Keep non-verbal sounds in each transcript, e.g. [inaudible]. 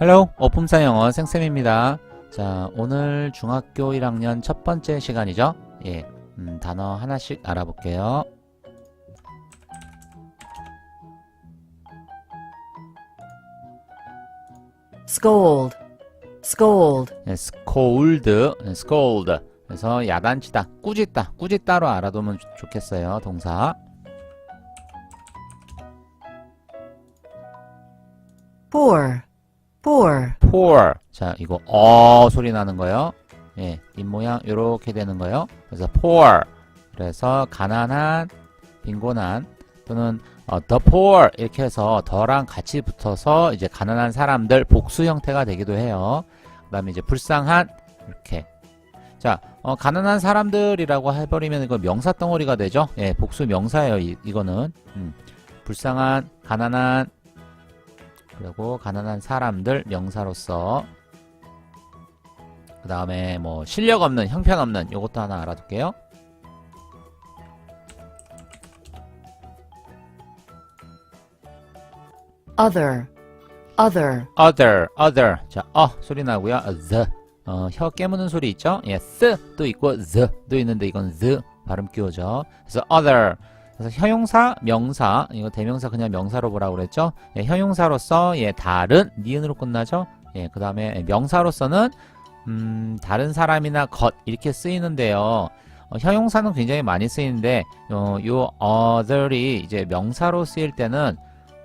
헬로 오품사 영어 생쌤입니다. 자, 오늘 중학교 1학년 첫 번째 시간이죠? 예, 음, 단어 하나씩 알아볼게요. scold, scold, 예, scold, 예, scold. 그래서 야단치다, 꾸짖다, 꾸짖다로 알아두면 좋- 좋겠어요. 동사. poor, poor, poor. 자, 이거 어 소리 나는 거요. 예, 입모양 요렇게 되는 거요. 그래서 poor. 그래서 가난한, 빈곤한 또는 어, the poor 이렇게 해서 더랑 같이 붙어서 이제 가난한 사람들 복수 형태가 되기도 해요. 그다음에 이제 불쌍한 이렇게. 자, 어, 가난한 사람들이라고 해버리면 이거 명사 덩어리가 되죠. 예, 복수 명사예요. 이, 이거는 음, 불쌍한, 가난한 그리고 가난한 사람들 명사로서. 그 다음에 뭐 실력 없는 형편없는 요것도 하나 알아둘게요. Other, other, other other. 자어 소리 나고요. the 어, 혀 깨무는 소리 있죠? 예 th도 있고 the도 있는데 이건 the 발음 끼워져 그래서 other 그래서 형용사 명사 이거 대명사 그냥 명사로 보라고 그랬죠 예, 형용사로서 예 다른 니은으로 끝나죠 예 그 다음에 명사로서는 음, 다른 사람이나 것 이렇게 쓰이는데요. 어, 형용사는 굉장히 많이 쓰이는데 어, 요 other이 이제 명사로 쓰일 때는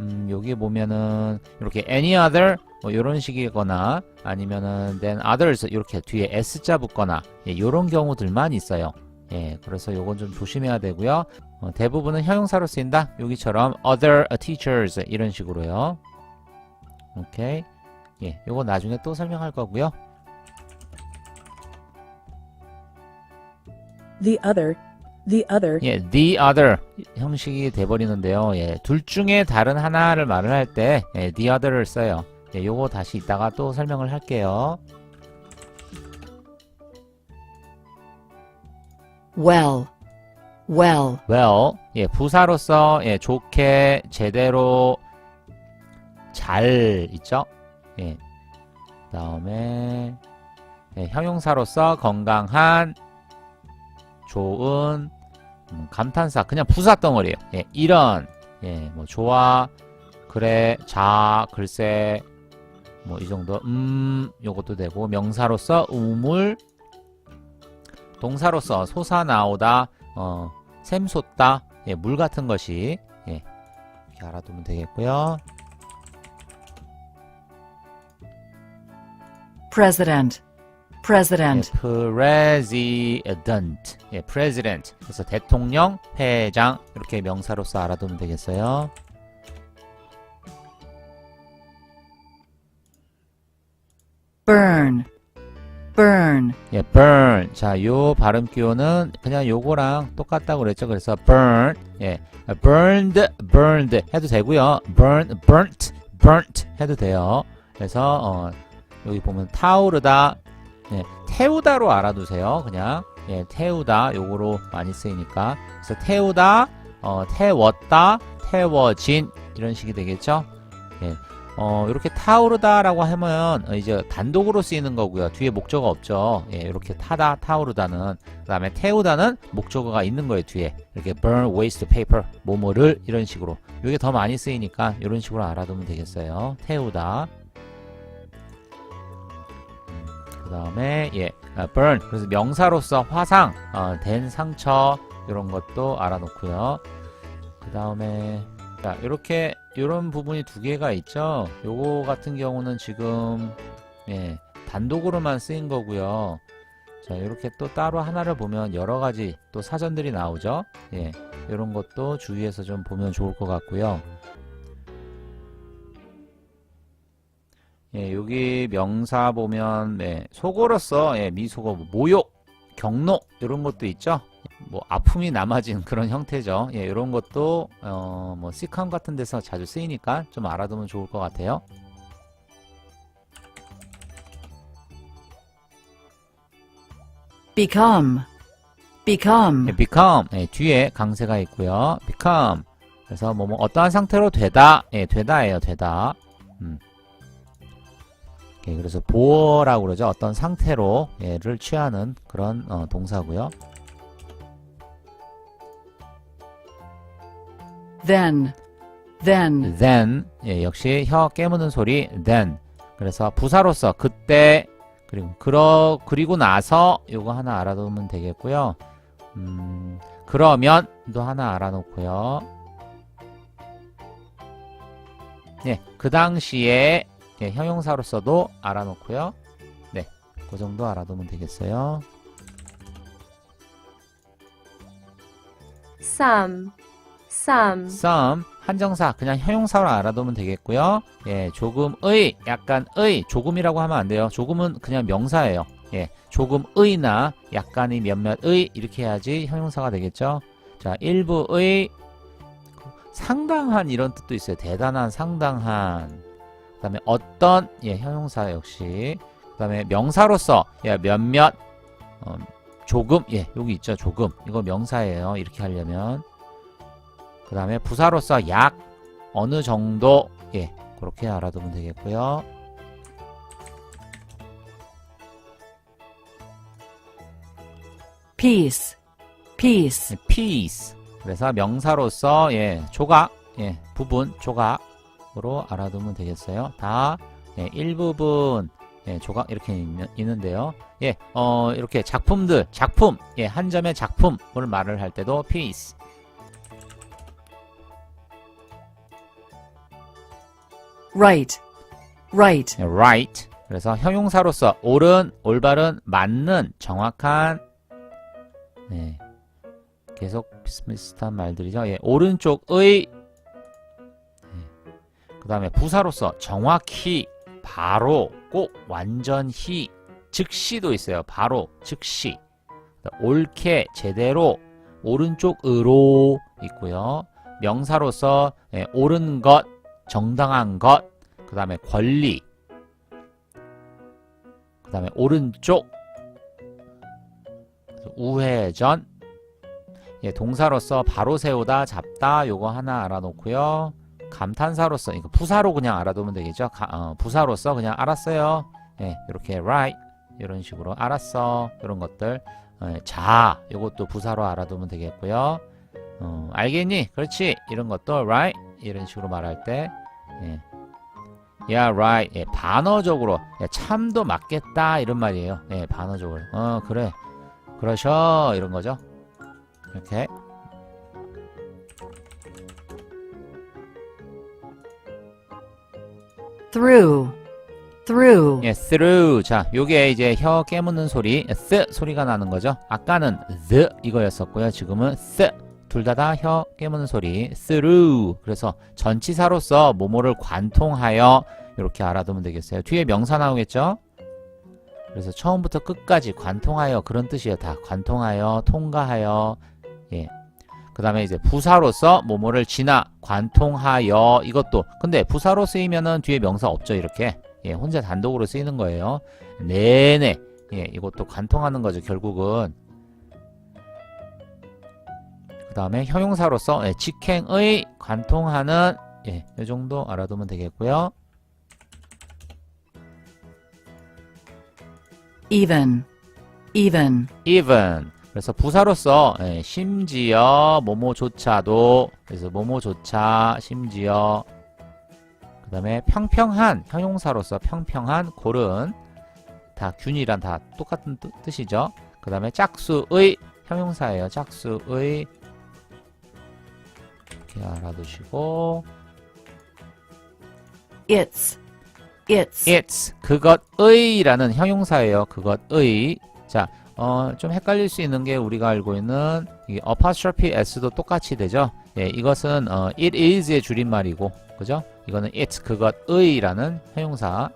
음, 여기 보면은 이렇게 any other 뭐 이런 식이거나 아니면은 then others 이렇게 뒤에 s자 붙거나 예, 이런 경우들만 있어요. 예, 그래서 요건 좀 조심해야 되고요. 어, 대부분은 형용사로 쓰인다. 여기처럼 other teachers 이런 식으로요. 오케이. 예, 요거 나중에 또 설명할 거고요. the other, the other, 예, the other 형식이 돼 버리는데요. 예, 둘 중에 다른 하나를 말을 할때 예, the other를 써요. 예, 요거 다시 이따가 또 설명을 할게요. Well, well, well, 예, 부사로서 예, 좋게 제대로 잘 있죠. 예, 그다음에 예, 형용사로서 건강한 좋은 음, 감탄사 그냥 부사 덩어리예요. 예, 이런 예, 뭐 좋아 그래 자 글쎄 뭐 이 정도 음 요것도 되고 명사로서 우물 동사로서 솟아 나오다 어 샘솟다 예, 물 같은 것이 예, 이렇게 알아두면 되겠고요. president, president, 예, president, 예, president. 그래서 대통령, 회장 이렇게 명사로서 알아두면 되겠어요. burn, burn, 예, burn. 자, 요 발음 기호는 그냥 요거랑 똑같다고 그랬죠. 그래서 burn, 예, burned, burned 해도 되고요. burn, burnt, burnt 해도 돼요. 그래서 어, 여기 보면 타오르다, 예, 태우다로 알아두세요. 그냥 예, 태우다 요거로 많이 쓰이니까. 그래서 태우다, 어, 태웠다, 태워진 이런 식이 되겠죠. 예. 어, 이렇게 타오르다라고 하면 어, 이제 단독으로 쓰이는 거고요. 뒤에 목적어 없죠. 예, 이렇게 타다, 타오르다는. 그 다음에 태우다는 목적어가 있는 거예요, 뒤에. 이렇게 burn, waste paper, 뭐뭐를 이런 식으로. 이게 더 많이 쓰이니까 이런 식으로 알아두면 되겠어요. 태우다. 그 다음에, 예, 아, burn. 그래서 명사로서 화상, 어, 된 상처, 이런 것도 알아놓고요. 그 다음에, 자, 이렇게 이런 부분이 두 개가 있죠. 요거 같은 경우는 지금 예, 단독으로만 쓰인 거고요. 자, 이렇게 또 따로 하나를 보면 여러 가지 또 사전들이 나오죠. 예, 이런 것도 주의해서 좀 보면 좋을 것 같고요. 예, 여기 명사 보면 예, 속어로서 예, 미속어, 모욕, 경로 이런 것도 있죠. 뭐 아픔이 남아진 [laughs] 그런 형태죠. 예, 이런 것도 어, 뭐 시컴 같은 데서 자주 쓰이니까 좀 알아두면 좋을 것 같아요. become, become, 예, become 예, 뒤에 강세가 있고요. become 그래서 뭐, 뭐 어떠한 상태로 되다 예, 되다예요. 되다. 음. 예, 그래서 보어라고 그러죠. 어떤 상태로 얘를 취하는 그런 어, 동사고요. Then, then, then 예, 역시 혀 깨무는 소리 then 그래서 부사로서 그때 그리고 그러 그리고 나서 요거 하나 알아두면 되겠고요. 음, 그러면도 하나 알아놓고요. 예, 그 당시에 예, 형용사로서도 알아놓고요. 네, 그 정도 알아두면 되겠어요. some, some, some 한정사 그냥 형용사로 알아두면 되겠고요. 예, 조금의 약간의 조금이라고 하면 안 돼요. 조금은 그냥 명사예요. 예, 조금의나 약간의 몇몇의 이렇게 해야지 형용사가 되겠죠. 자, 일부의 상당한 이런 뜻도 있어요. 대단한, 상당한. 그다음에 어떤 예, 형용사 역시. 그다음에 명사로서 예, 몇몇 어, 조금 예, 여기 있죠. 조금. 이거 명사예요. 이렇게 하려면 그 다음에 부사로서 약 어느 정도? 예 그렇게 알아두면 되겠고요. Peace, peace, piece 그래서 명사로서 예 조각 예 부분 조각으로 알아두면 되겠어요. 다 예, 일부분 예, 조각 이렇게 있는, 있는데요. 예 어 이렇게 작품들 작품 예 한 점의 작품을 말을 할 때도 piece right, right, 예, right. 그래서 형용사로서 옳은, 올바른, 맞는, 정확한 네. 계속 비슷비슷한 말들이죠. 예, 오른쪽의 네. 그 다음에 부사로서 정확히, 바로, 꼭, 완전히, 즉시도 있어요. 바로, 즉시. 옳게, 제대로, 오른쪽으로 있고요. 명사로서 예, 옳은 것, 정당한 것, 그 다음에 권리, 그 다음에 오른쪽, 우회전, 예, 동사로서 바로 세우다, 잡다, 요거 하나 알아놓고요. 감탄사로서, 이거 부사로 그냥 알아두면 되겠죠. 가- 어, 부사로서 그냥 알았어요. 예, 이렇게 right, 이런 식으로 알았어, 이런 것들. 예, 자, 요것도 부사로 알아두면 되겠고요. 어, 알겠니? 그렇지. 이런 것도 right, 이런 식으로 말할 때, 예. Yeah, right. 예, 반어적으로 예, 참도 맞겠다 이런 말이에요. 예, 반어적으로. 어, 그래. 그러셔 이런 거죠. 이렇게. through, through, 예, through. 자, 요게 이제 혀 깨무는 소리, 스 소리가 나는 거죠. 아까는 the 이거였었고요. 지금은 스. 둘 다 다 혀 깨무는 소리. through. 그래서 전치사로서 모모를 관통하여 이렇게 알아두면 되겠어요. 뒤에 명사 나오겠죠? 그래서 처음부터 끝까지 관통하여 그런 뜻이에요. 다 관통하여, 통과하여. 예. 그 다음에 이제 부사로서 모모를 지나, 관통하여 이것도 근데 부사로 쓰이면은 뒤에 명사 없죠. 이렇게. 예, 혼자 단독으로 쓰이는 거예요. 네네. 예, 이것도 관통하는 거죠, 결국은. 그 다음에 형용사로서 예, 직행의 관통하는 예, 이 정도 알아두면 되겠고요. even, even, even. 그래서 부사로서 예, 심지어 뭐뭐조차도 그래서 뭐뭐조차 심지어 그 다음에 평평한 형용사로서 평평한 고른 다 균이란 다 똑같은 뜻, 뜻이죠. 그 다음에 짝수의 형용사예요. 짝수의 이렇게 알아두시고 it's, it's, it's 그것의라는 형용사예요. 그것의 자, 어, 좀 헷갈릴 수 있는 게 우리가 알고 있는 이 apostrophe s도 똑같이 되죠. 예, 이것은 어, it is의 줄임말이고, 그죠? 이거는 it's 그것의라는 형용사.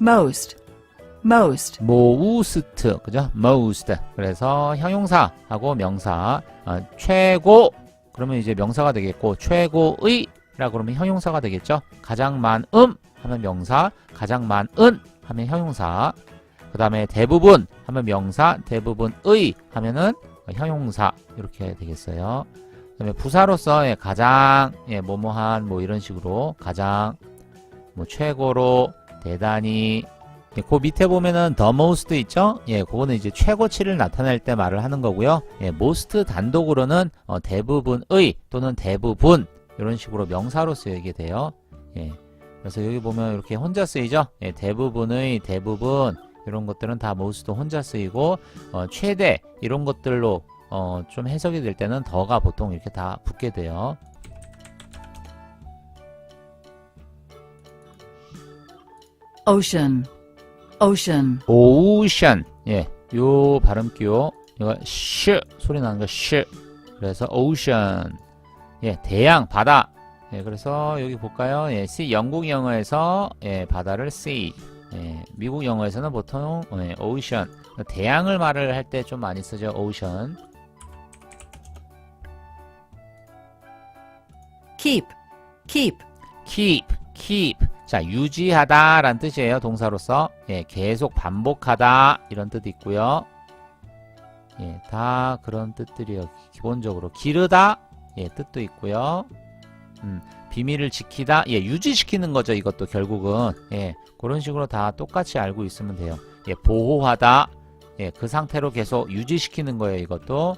most, most, most, 그죠? most. 그래서 형용사하고 명사, 어, 최고, 그러면 이제 명사가 되겠고, 최고의, 라 그러면 형용사가 되겠죠? 가장 많음 하면 명사, 가장 많은 하면 형용사, 그 다음에 대부분 하면 명사, 대부분의 하면은 형용사, 이렇게 되겠어요. 그 다음에 부사로서 예, 가장 예, 뭐뭐한 뭐 이런 식으로 가장 뭐 최고로 대단히 예, 그 밑에 보면은 the most 있죠? 예, 그거는 이제 최고치를 나타낼 때 말을 하는 거고요. 예, most 단독으로는 어, 대부분의 또는 대부분 이런 식으로 명사로 쓰이게 돼요. 예. 그래서 여기 보면 이렇게 혼자 쓰이죠? 예, 대부분의 대부분 이런 것들은 다 most 혼자 쓰이고 어, 최대 이런 것들로 어, 좀 해석이 될 때는 더가 보통 이렇게 다 붙게 돼요. ocean, ocean, ocean. 예. 요 발음기요. 이거 sh 소리 나는 거 sh. 그래서 ocean. 예, 대양 바다. 예, 그래서 여기 볼까요? 예, sea 영국 영어에서 예, 바다를 sea. 예, 미국 영어에서는 보통 예, ocean. 대양을 말을 할 때 좀 많이 쓰죠. ocean. keep, keep, keep, keep. 자, 유지하다 라는 뜻이에요. 동사로서. 예, 계속 반복하다 이런 뜻 있고요. 예, 다 그런 뜻들이요. 기본적으로 기르다 예, 뜻도 있고요. 음, 비밀을 지키다 예, 유지시키는 거죠. 이것도 결국은 예, 그런 식으로 다 똑같이 알고 있으면 돼요. 예, 보호하다 예, 그 상태로 계속 유지시키는 거예요. 이것도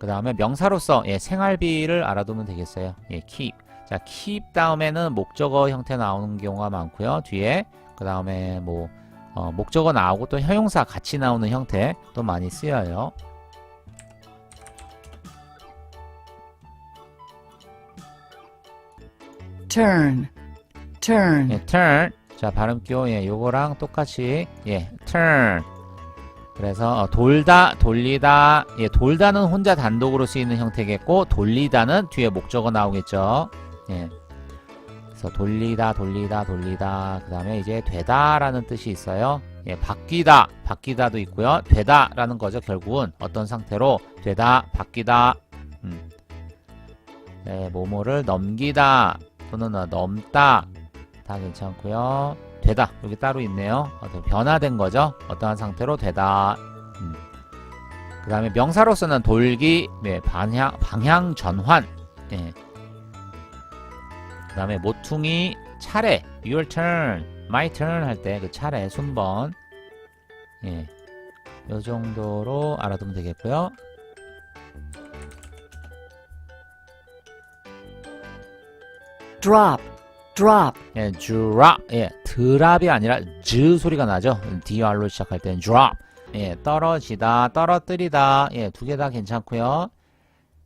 그 다음에 명사로서 예, 생활비를 알아두면 되겠어요. 예, keep. 자, keep 다음에는 목적어 형태 나오는 경우가 많고요. 뒤에 그 다음에 뭐 어, 목적어 나오고 또 형용사 같이 나오는 형태 또 많이 쓰여요. turn, turn, 예, turn. 자, 발음기호 예, 요거랑 똑같이 예, turn. 그래서 어, 돌다, 돌리다. 예, 돌다는 혼자 단독으로 쓰이는 형태겠고 돌리다는 뒤에 목적어 나오겠죠. 예. 그래서 돌리다, 돌리다, 돌리다. 그 다음에 이제 되다 라는 뜻이 있어요. 예, 바뀌다, 바뀌다도 있고요. 되다 라는 거죠. 결국은 어떤 상태로 되다, 바뀌다. 음. 네, 뭐뭐를 넘기다 또는 어, 넘다 다 괜찮고요. 되다 여기 따로 있네요. 어떤 변화된 거죠. 어떠한 상태로 되다. 음. 그 다음에 명사로서는 돌기, 네, 방향 방향 전환. 예. 그 다음에 모퉁이, 차례, your turn, my turn 할 때 그 차례 순번. 예. 요 정도로 알아두면 되겠고요. drop, drop, 예, drop, 예, 드랍이 아니라 즈 소리가 나죠. dr로 시작할 때는 drop, 예, 떨어지다, 떨어뜨리다, 예, 두 개 다 괜찮고요.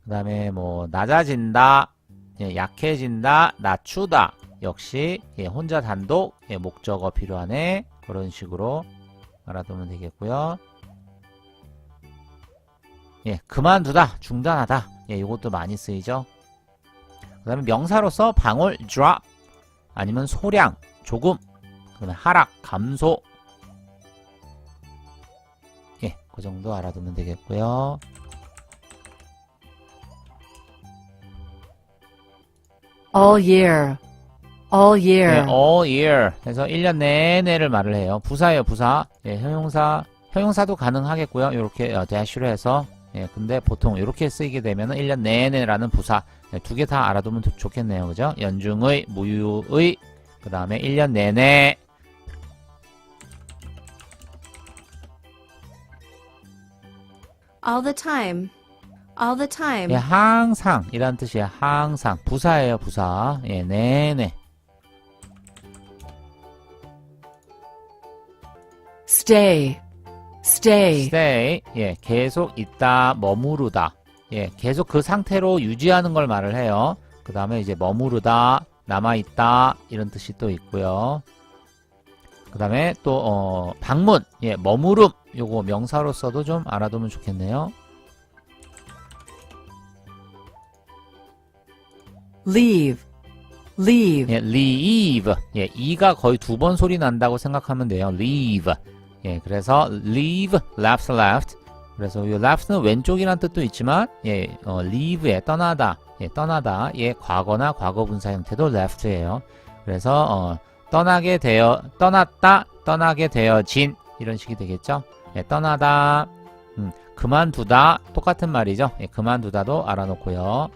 그 다음에 뭐 낮아진다, 예, 약해진다, 낮추다, 역시 예, 혼자 단독, 예, 목적어 필요하네 그런 식으로 알아두면 되겠고요. 예, 그만두다, 중단하다, 예, 이것도 많이 쓰이죠. 그 다음에 명사로서 방울, drop, 아니면 소량, 조금, 그 다음에 하락, 감소. 예, 그 정도 알아두면 되겠고요. All year, all 예, year, all year 해서 1년 내내를 말을 해요. 부사예요, 부사. 예, 형용사, 형용사도 가능하겠고요. 이렇게 어, 대시로 해서. 예, 근데 보통 이렇게 쓰이게 되면은 1년 내내라는 부사 예, 두개 다 알아두면 좋- 좋겠네요. 그죠? 연중의, 무유의, 그 다음에 1년 내내 All the time. All the time. 예, 항상 이란 뜻이에요. 항상 부사예요, 부사. 예, 네네. stay, stay, stay. 예, 계속 있다, 머무르다. 예, 계속 그 상태로 유지하는 걸 말을 해요. 그 다음에 이제 머무르다, 남아있다, 이런 뜻이 또 있고요. 그 다음에 또, 어, 방문. 예, 머무름. 요거 명사로서도 좀 알아두면 좋겠네요. Leave, leave, 예, leave. 예, 이가 거의 두 번 소리 난다고 생각하면 돼요. leave. 예, 그래서 leave, left, left. 그래서 이 left는 왼쪽이란 뜻도 있지만, 예, 어, leave에 떠나다, 예, 떠나다, 예, 과거나 과거 분사 형태도 left예요. 그래서 어, 떠나게 되어, 떠났다, 떠나게 되어진 이런 식이 되겠죠. 예, 떠나다. 음, 그만두다 똑같은 말이죠. 예, 그만두다도 알아놓고요.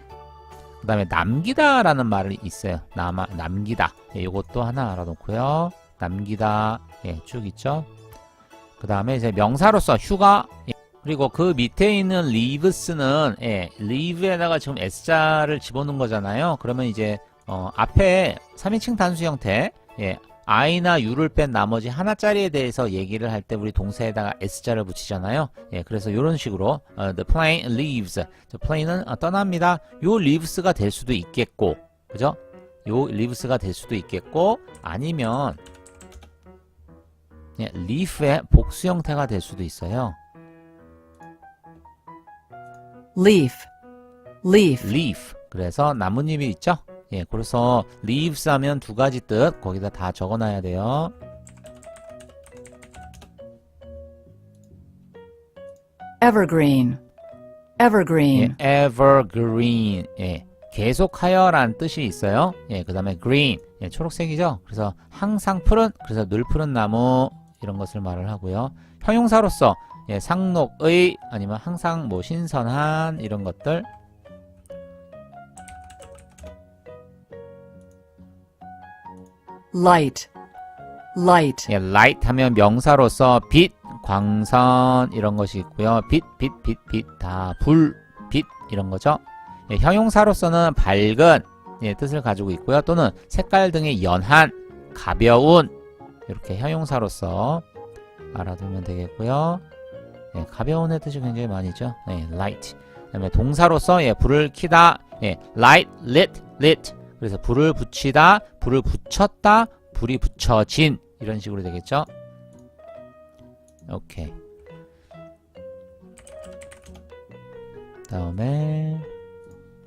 그 다음에 남기다 라는 말이 있어요. 남아, 남기다. 예, 이것도 하나 알아놓고요. 남기다. 예, 쭉 있죠. 그 다음에 이제 명사로서 휴가. 예, 그리고 그 밑에 있는 leaves는 예, leave에다가 지금 s자를 집어넣은 거잖아요. 그러면 이제 어, 앞에 3인칭 단수 형태 예, i나 u를 뺀 나머지 하나짜리에 대해서 얘기를 할 때 우리 동사에다가 s자를 붙이잖아요. 예, 그래서 이런 식으로 어, the plane leaves. 저 plane은 어, 떠납니다. 요 leaves가 될 수도 있겠고, 그죠? 요 leaves가 될 수도 있겠고, 아니면 예, leaf의 복수 형태가 될 수도 있어요. leaf, leaf, leaf. 그래서 나뭇잎이 있죠? 예, 그래서 leaves 하면 두 가지 뜻 거기다 다 적어놔야 돼요. evergreen, evergreen, 예, evergreen. 예, 계속하여란 뜻이 있어요. 예, 그 다음에 green. 예, 초록색이죠? 그래서 항상 푸른, 그래서 늘 푸른 나무, 이런 것을 말을 하고요. 형용사로서, 예, 상록의, 아니면 항상 뭐 신선한, 이런 것들. Light, light, 예, light 하면 명사로서 빛, 광선, 이런 것이 있고요. 빛, 빛, 빛, 빛, 다 불, 빛, 이런 거죠. 예, 형용사로서는 밝은, 예, 뜻을 가지고 있고요. 또는 색깔 등의 연한, 가벼운, 이렇게 형용사로서 알아두면 되겠고요. 예, 가벼운의 뜻이 굉장히 많이죠. 예, light. 그다음에 동사로서 예, 불을 켜다, 예, light, lit, lit. 그래서 불을 붙이다, 불을 붙였다, 불이 붙여진 이런 식으로 되겠죠. 오케이. 다음에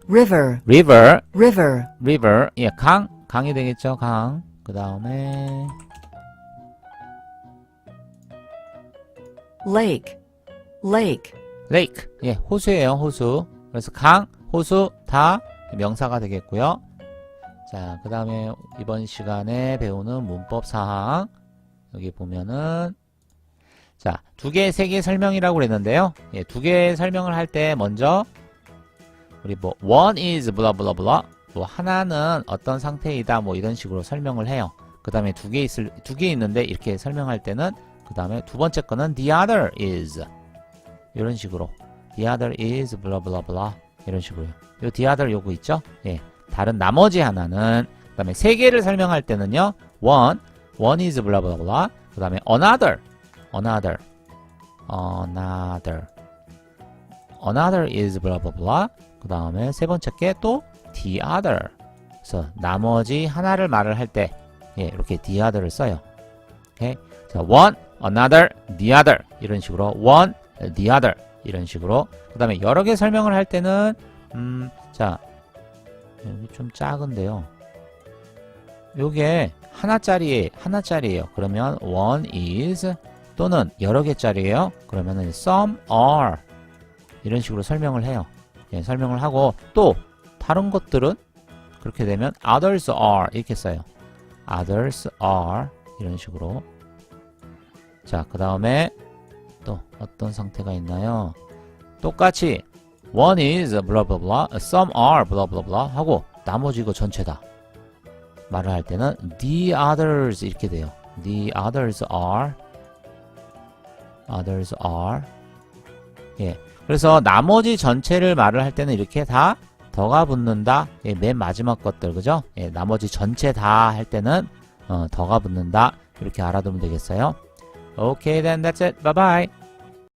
river, river, river, river, 예, 강, 강이 되겠죠, 강. 그 다음에 lake, lake, lake, 예, 호수예요, 호수. 그래서 강, 호수 다 명사가 되겠고요. 자, 그 다음에 이번 시간에 배우는 문법 사항 여기 보면은 자, 두 개, 세 개 설명이라고 그랬는데요. 예, 두 개 설명을 할 때 먼저 우리 뭐 one is blah 뭐 하나는 어떤 상태이다 뭐 이런 식으로 설명을 해요. 그 다음에 두 개 있을 두 개 있는데 이렇게 설명할 때는 그 다음에 두 번째 거는 the other is 이런 식으로 the other is blah 이런 식으로요. 요 the other 요거 있죠? 예. 다른 나머지 하나는 그 다음에 세 개를 설명할 때는요. one one is blah blah 그다음에 another another another another is blah blah 그다음에 세 번째 게 또 the other 그래서 나머지 하나를 말을 할 때 예, 이렇게 the other를 써요. 오케이. 자, one, another, the other 이런 식으로 one, the other 이런 식으로 그 다음에 여러 개 설명을 할 때는 음, 자 여기 좀 작은데요. 요게 하나짜리 하나짜리예요. 그러면 one is 또는 여러 개짜리예요. 그러면은 some are 이런 식으로 설명을 해요. 예, 설명을 하고 또 다른 것들은 그렇게 되면 others are 이렇게 써요. others are 이런 식으로 자, 그 다음에 또 어떤 상태가 있나요? 똑같이 one is blah blah blah, some are blah blah blah 하고 나머지 이거 전체다. 말을 할 때는 the others 이렇게 돼요. the others are others are 예. 그래서 나머지 전체를 말을 할 때는 이렇게 다 더가 붙는다. 예, 맨 마지막 것들 그죠? 예, 나머지 전체 다 할 때는 어, 더가 붙는다. 이렇게 알아두면 되겠어요. Okay, then that's it. Bye bye.